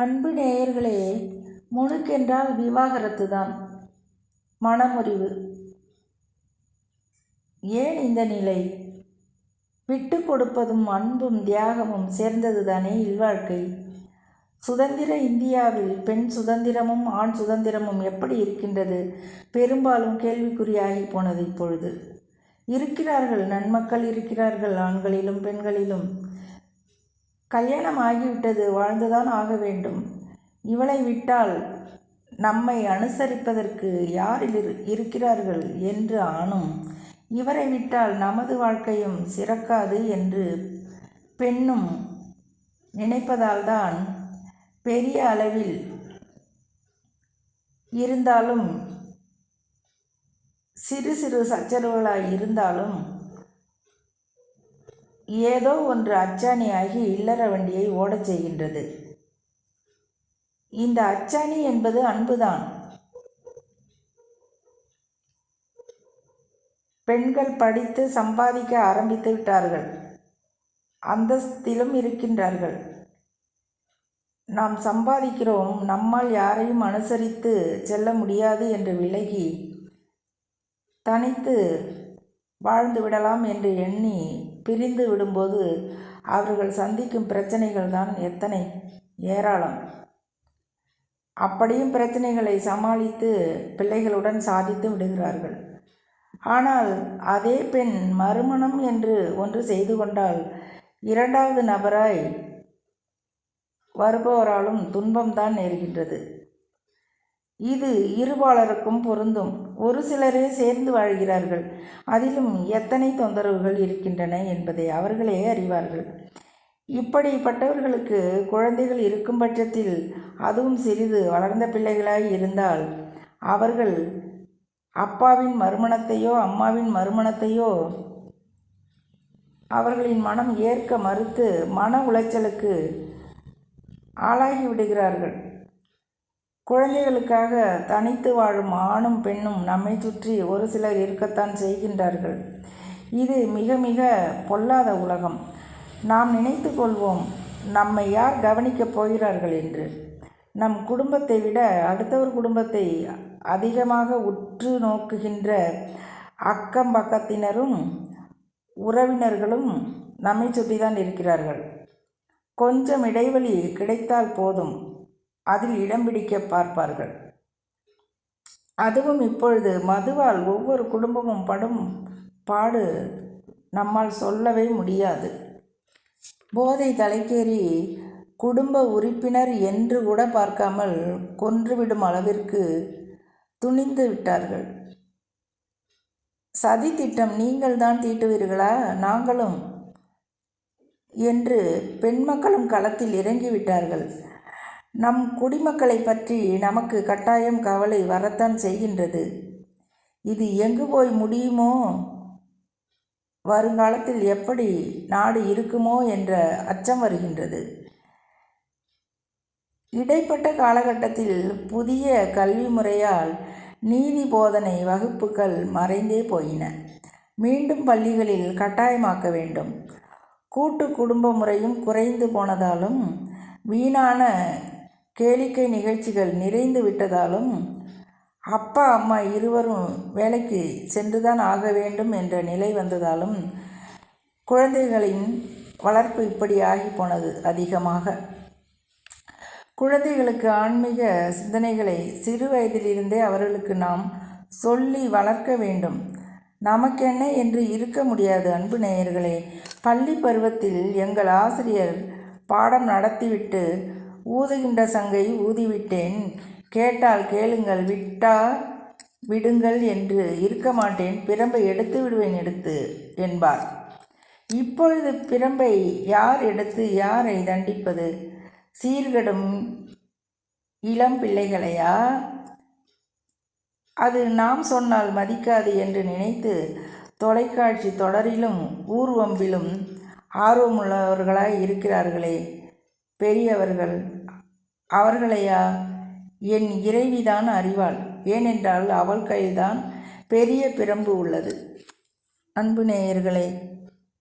அன்பு நேயர்களே முணுக்கென்றால் விவாகரத்து தான் மனமுறிவு. ஏன் இந்த நிலை? விட்டு கொடுப்பதும் அன்பும் தியாகமும் சேர்ந்ததுதானே இல்வாழ்க்கை? சுதந்திர இந்தியாவில் பெண் சுதந்திரமும் ஆண் சுதந்திரமும் எப்படி இருக்கின்றது? பெரும்பாலும் கேள்விக்குறியாகி போனது இப்பொழுது. இருக்கிறார்கள் நன்மக்கள் இருக்கிறார்கள் ஆண்களிலும் பெண்களிலும். கல்யாணம் ஆகிவிட்டது வாழ்ந்துதான் ஆக வேண்டும். இவளை விட்டால் நம்மை அனுசரிப்பதற்கு யார் இரு- இருக்கிறார்கள் என்று ஆணும். இவரை விட்டால் நமது வாழ்க்கையும் சிறக்காது என்று பெண்ணும் நினைப்பதால்தான் பெரிய அளவில் இருந்தாலும் சிறு சிறு சச்சரவுகளாய் இருந்தாலும் ஏதோ ஒன்று அச்சாணியாகி இல்லற வண்டியை ஓடச் செய்கின்றது. இந்த அச்சாணி என்பது அன்புதான். பெண்கள் படித்து சம்பாதிக்க ஆரம்பித்து விட்டார்கள். அந்தஸ்திலும் இருக்கின்றார்கள். நாம் சம்பாதிக்கிறோம் நம்மால் யாரையும் அனுசரித்து செல்ல முடியாது என்று விலகி தனித்து வாழ்ந்து விடலாம் என்று எண்ணி பிரிந்து விடும்போது அவர்கள் சந்திக்கும் பிரச்சனைகள் தான் எத்தனை? ஏராளம். அப்படியும் பிரச்சனைகளை சமாளித்து பிள்ளைகளுடன் சாதித்து விடுகிறார்கள். ஆனால் அதே பெண் மறுமணம் என்று ஒன்று செய்து கொண்டால் இரண்டாவது நபராய் வருபவராலும் துன்பம்தான் நேர்கின்றது. இது இருபாலருக்கும் பொருந்தும். ஒரு சிலரே சேர்ந்து வாழ்கிறார்கள். அதிலும் எத்தனை தொந்தரவுகள் இருக்கின்றன என்பதை அவர்களே அறிவார்கள். இப்படிப்பட்டவர்களுக்கு குழந்தைகள் இருக்கும் பட்சத்தில் அதுவும் சிறிது வளர்ந்த பிள்ளைகளாய் இருந்தால் அவர்கள் அப்பாவின் மறுமணத்தையோ அம்மாவின் மறுமணத்தையோ அவர்களின் மனம் ஏற்க மறுத்து மன உளைச்சலுக்கு ஆளாகி விடுகிறார்கள் குழந்தைகளுக்காக தனித்து வாழும் ஆணும் பெண்ணும் நம்மை சுற்றி ஒரு சிலர் இருக்கத்தான் செய்கின்றார்கள். இது மிக மிக பொல்லாத உலகம். நாம் நினைத்து கொள்வோம் நம்மை யார் கவனிக்கப் போகிறார்கள் என்று. நம் குடும்பத்தை விட அடுத்தவர் குடும்பத்தை அதிகமாக உற்று நோக்குகின்ற அக்கம் பக்கத்தினரும் உறவினர்களும் நம்மை சுற்றி தான் இருக்கிறார்கள். கொஞ்சம் இடைவெளி கிடைத்தால் போதும். அதில் இடம் பிடிக்க பார்ப்பார்கள். அதுவும் இப்பொழுது மதுவால் ஒவ்வொரு குடும்பமும் படும் பாடு நம்மால் சொல்லவே முடியாது. போதை தலைக்கேறி குடும்ப உறுப்பினர் என்று கூட பார்க்காமல் கொன்றுவிடும் அளவிற்கு துணிந்து விட்டார்கள். சதி திட்டம் நீங்கள் தான் தீட்டுவீர்களா? நாங்களும் என்று பெண் மக்களும் களத்தில் இறங்கிவிட்டார்கள் நம் குடிமக்களை பற்றி நமக்கு கட்டாயம் கவலை வரத்தான் செய்கின்றது. இது எங்கு போய் முடியுமோ? வருங்காலத்தில் எப்படி நாடு இருக்குமோ என்ற அச்சம் வருகின்றது. இடைப்பட்ட காலகட்டத்தில் புதிய கல்வி முறையால் நீதி போதனை வகுப்புகள் மறைந்தே போயின. மீண்டும் பள்ளிகளில் கட்டாயமாக்க வேண்டும். கூட்டு குடும்ப முறையும் குறைந்து போனதாலும் வீணான கேளிக்கை நிகழ்ச்சிகள் நிறைந்து விட்டதாலும் அப்பா அம்மா இருவரும் வேலைக்கு சென்றுதான் ஆக வேண்டும் என்ற நிலை வந்ததாலும் குழந்தைகளின் வளர்ப்பு இப்படி ஆகி போனது அதிகமாக. குழந்தைகளுக்கு ஆன்மீக சிந்தனைகளை சிறு வயதிலிருந்தே அவர்களுக்கு நாம் சொல்லி வளர்க்க வேண்டும். நமக்கென்ன என்று இருக்க முடியாது அன்பு நேயர்களே. பள்ளி பருவத்தில் எங்கள் ஆசிரியர் பாடம் நடத்திவிட்டு ஊதுகின்ற சங்கை ஊதிவிட்டேன். கேட்டால் கேளுங்கள் விட்டா விடுங்கள் என்று இருக்க மாட்டேன். பிரம்பை எடுத்து விடுவேன் எடுத்து என்பார். இப்பொழுது பிரம்பை யார் எடுத்து யாரை தண்டிப்பது? சீர்கெடும் இளம் பிள்ளைகளையா? அது நாம் சொன்னால் மதிக்காது என்று நினைத்து தொலைக்காட்சி தொடரிலும் ஊர்வம்பிலும் ஆர்வமுள்ளவர்களாய் இருக்கிறார்களே பெரியவர்கள். அவர்களையா? என் இறைவிதான் அறிவாள். ஏனென்றால் அவள் கையில்தான் பெரிய பிரம்பு உள்ளது. அன்பு நேயர்களே